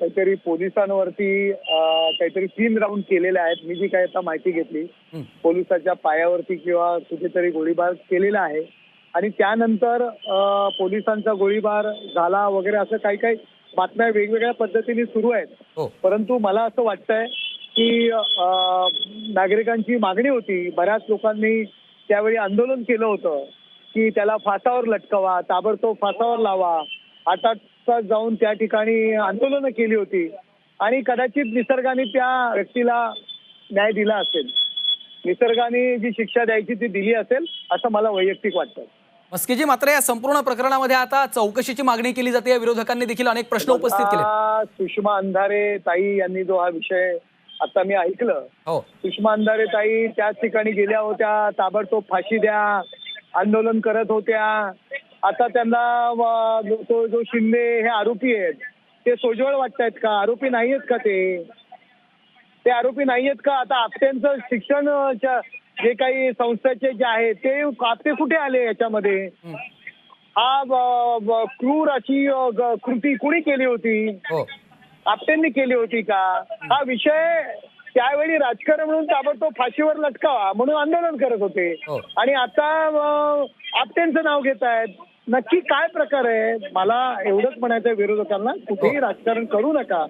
काहीतरी पोलिसांवरती काहीतरी तीन राऊंड केलेले आहेत. मी जी काय आता माहिती घेतली. पोलिसाच्या पायावरती किंवा कुठेतरी गोळीबार केलेला आहे. आणि त्यानंतर पोलिसांचा गोळीबार झाला वगैरे असं काही काही बातम्या वेगवेगळ्या पद्धतीने सुरू आहेत. हो. परंतु मला असं वाटतंय की नागरिकांची मागणी होती. बऱ्याच लोकांनी त्यावेळी आंदोलन केलं होतं की त्याला फासावर लटकवा ताबडतोब फासावर लावा. आता जाऊन त्या ठिकाणी आंदोलनं केली होती. आणि कदाचित निसर्गाने त्या व्यक्तीला न्याय दिला असेल. निसर्गाने जी शिक्षा द्यायची ती दिली असेल असं मला वैयक्तिक वाटतं. मस्कीजी मात्र या संपूर्ण प्रकरणामध्ये आता चौकशीची मागणी केली जाते. विरोधकांनी देखील अनेक प्रश्न उपस्थित केले. आता सुषमा अंधारे ताई यांनी जो हा विषय आता मी ऐकलं. हो. सुषमा अंधारे ताई त्याच ठिकाणी गेल्या होत्या. ताबडतोब फाशी द्या. आंदोलन करत होत्या. आता त्यांना तो जो शिंदे हे आरोपी आहेत ते सोजवळ वाटतायत का? आरोपी नाही आहेत का ते? ते आरोपी नाही आहेत का? आता आपट्यांचं शिक्षण जे काही संस्थेचे जे आहे ते आपटे कुठे आले याच्यामध्ये? हं. क्रूर अशी कृती कुणी केली होती? हो. आपट्यांनी केली होती का? हा विषय त्यावेळी राजकारण म्हणून ताबडतोब फाशीवर लटकावा म्हणून आंदोलन करत होते. हो. आणि आता आपट्यांचं नाव घेत आहेत नक्की काय प्रकार आहे? मला एवढंच म्हणायचं आहे विरोधकांना कुठेही राजकारण करू नका.